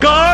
Go.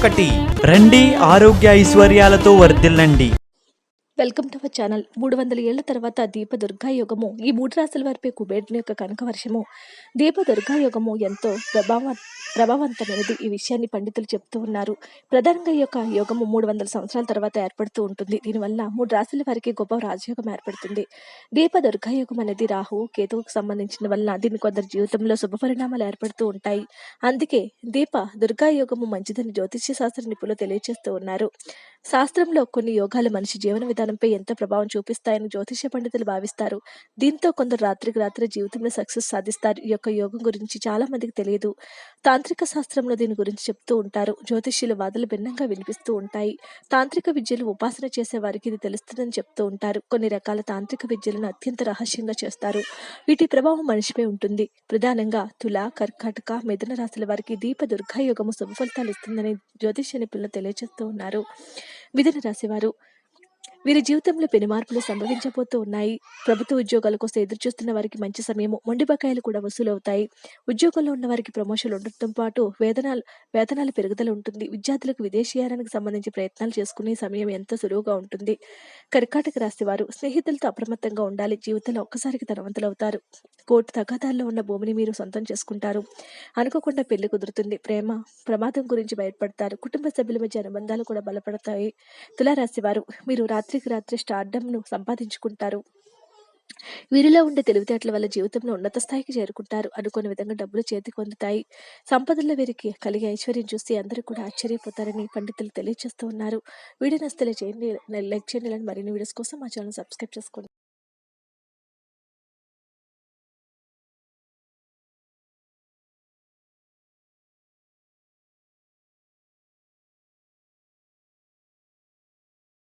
ఒకటి. రండి ఆరోగ్య ఐశ్వర్యాలతో వర్ధిల్లండి. Welcome to our channel. మూడు వందల ఏళ్ళ తర్వాత దీప దుర్గా యుగము. ఈ మూడు రాశుల వారిపై కుబేరుని యొక్క కనక వర్షము. దీప దుర్గా యుగము ఎంతో ప్రభావ ప్రభావవంతమైనది ఈ విషయాన్ని పండితులు చెప్తూ ఉన్నారు. ప్రధానంగా ఈ యొక్క యోగము మూడు వందల సంవత్సరాల తర్వాత ఏర్పడుతూ ఉంటుంది. దీనివల్ల మూడు రాశుల వారికి గొప్ప రాజయోగం ఏర్పడుతుంది. దీప దుర్గాయోగం అనేది రాహు కేతువుకు సంబంధించిన వల్ల దీని కొందరు జీవితంలో శుభ పరిణామాలు ఏర్పడుతూ ఉంటాయి. అందుకే దీప దుర్గా యోగము మంచిదని జ్యోతిష్య శాస్త్ర నిపుణులు తెలియజేస్తూ ఉన్నారు. శాస్త్రంలో కొన్ని యోగాలు మనిషి జీవన విధానంపై ఎంత ప్రభావం చూపిస్తాయని జ్యోతిష్య పండితులు భావిస్తారు. దీంతో కొందరు రాత్రికి రాత్రి జీవితంలో సక్సెస్ సాధిస్తారు. ఈ యొక్క యోగం గురించి చాలా మందికి తెలియదు. తాంత్రిక శాస్త్రంలో దీని గురించి చెప్తూ ఉంటారు. జ్యోతిష్యుల వాదలు భిన్నంగా వినిపిస్తూ ఉంటాయి. తాంత్రిక విద్యలు ఉపాసన చేసే వారికి ఇది తెలుస్తుందని చెప్తూ ఉంటారు. కొన్ని రకాల తాంత్రిక విద్యలను అత్యంత రహస్యంగా చేస్తారు. వీటి ప్రభావం మనిషిపై ఉంటుంది. ప్రధానంగా తుల కర్కాటక మిథున రాశుల వారికి దీప దుర్గాయోగము శుభ ఫలితాలు ఇస్తుందని జ్యోతిష్య నిపుణులు తెలియజేస్తూ ఉన్నారు. మిథున రాశివారు వీరి జీవితంలో పెను మార్పులు సంభవించబోతూ ఉన్నాయి. ప్రభుత్వ ఉద్యోగాల కోసం ఎదురు చూస్తున్న వారికి మంచి సమయము మొండి బకాయిలు కూడా వసూలు అవుతాయి ఉద్యోగంలో ఉన్న వారికి ప్రమోషన్లు ఉండటంతో పాటు వేతనాలు వేతనాల పెరుగుదల ఉంటుంది. విద్యార్థులకు విదేశీయానానికి సంబంధించి ప్రయత్నాలు చేసుకునే సమయం ఎంతో సులువుగా ఉంటుంది. కర్కాటక రాశి వారు స్నేహితులతో అప్రమత్తంగా ఉండాలి. జీవితంలో ఒక్కసారికి ధనవంతులవుతారు. కోర్టు తగాదాల్లో ఉన్న భూమిని మీరు సొంతం చేసుకుంటారు. అనుకోకుండా పెళ్ళి కుదురుతుంది. ప్రేమ ప్రమాదం గురించి బయటపడతారు. కుటుంబ సభ్యుల మధ్య అనుబంధాలు కూడా బలపడతాయి. తులారాశి వారు మీరు రాత్రికి రాత్రి స్టార్డమ్ను సంపాదించుకుంటారు. వీరిలో ఉండే తెలివితేటల వల్ల జీవితంలో ఉన్నత స్థాయికి చేరుకుంటారు. అనుకున్న విధంగా డబ్బులు చేతికి పొందుతాయి సంపదల్లో వీరికి కలిగే ఐశ్వర్యం చూసి అందరూ కూడా ఆశ్చర్యపోతారని పండితులు తెలియజేస్తూ ఉన్నారు. వీడియో నస్తలే చేయండి లైక్ చేయండి. మరిన్ని వీడియోస్ కోసం మా ఛానల్ సబ్స్క్రైబ్ చేసుకోండి.